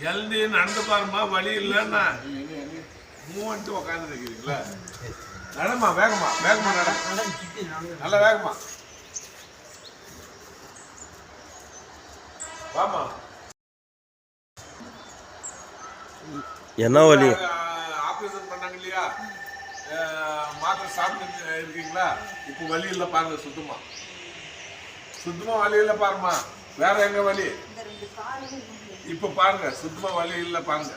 எழுந்தி நடந்து பாருமா வழி இல்லைன்னா மூவன்ட்டு உட்காந்து இருக்கிறீங்களா? நடமா வேகமா வேகமா நட. நல்ல வேகமா. வாமா என்ன வலி ஆபரேஷன் பண்ணாங்க இல்லையா? மாத்திரை சாப்பிட்டு இருக்கீங்களா? இப்போ வலி இல்லை பாருங்க சுத்தமா. சுத்தமா வலி இல்லை பாருமா வேற எங்க வலி இப்போ பாருங்க சுத்தமா வலி இல்லை பாருங்க.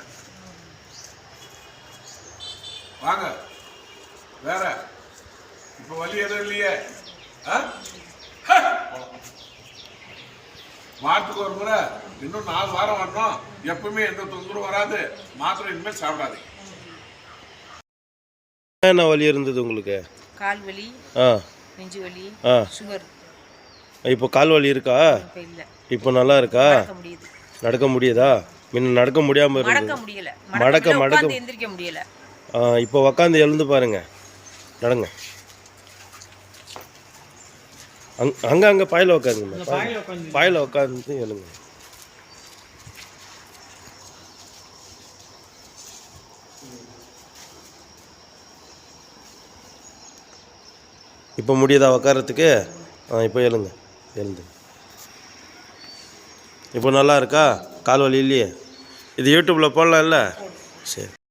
வாங்க. வேற. இப்போ வலி எதுவும் இல்லையே! வாரத்துக்கு ஒரு முறை இன்னும் நாலு வாரம் வரணும். எப்பவுமே எந்த தொந்தரவும் வராது. மாத்திரை இனிமேல் சாப்பிடாதீங்க. என்ன வலி இருந்தது உங்களுக்கு? கால் வலி ஆ. நெஞ்சு வலி ஆ. சுகர். இப்போ கால் வலி இருக்கா? இப்போ இல்லை. இப்போ நல்லா இருக்கா? நடக்க முடியுது. நடக்க முடியுதா? முன்ன நடக்க முடியாமல் மடக்க இருந்தது முடியல. மடக்க- மடக்க மடக்க- உட்காந்து எந்திரிக்க முடியல. ஆ, இப்போ உக்காந்து எழுந்து பாருங்க. நடங்க. அங் அங்கே அங்கே பாயில் உட்காருங்க பாயில் உட்காந்து எழுங்க. இப்போ முடியுதா உட்காரத்துக்கு ஆ இப்போ எழுங்க. எழுந்து. இப்போ நல்லா இருக்கா? கால் வலி இல்லையே. இது யூடியூப்பில் போடலாம்ல? சரி.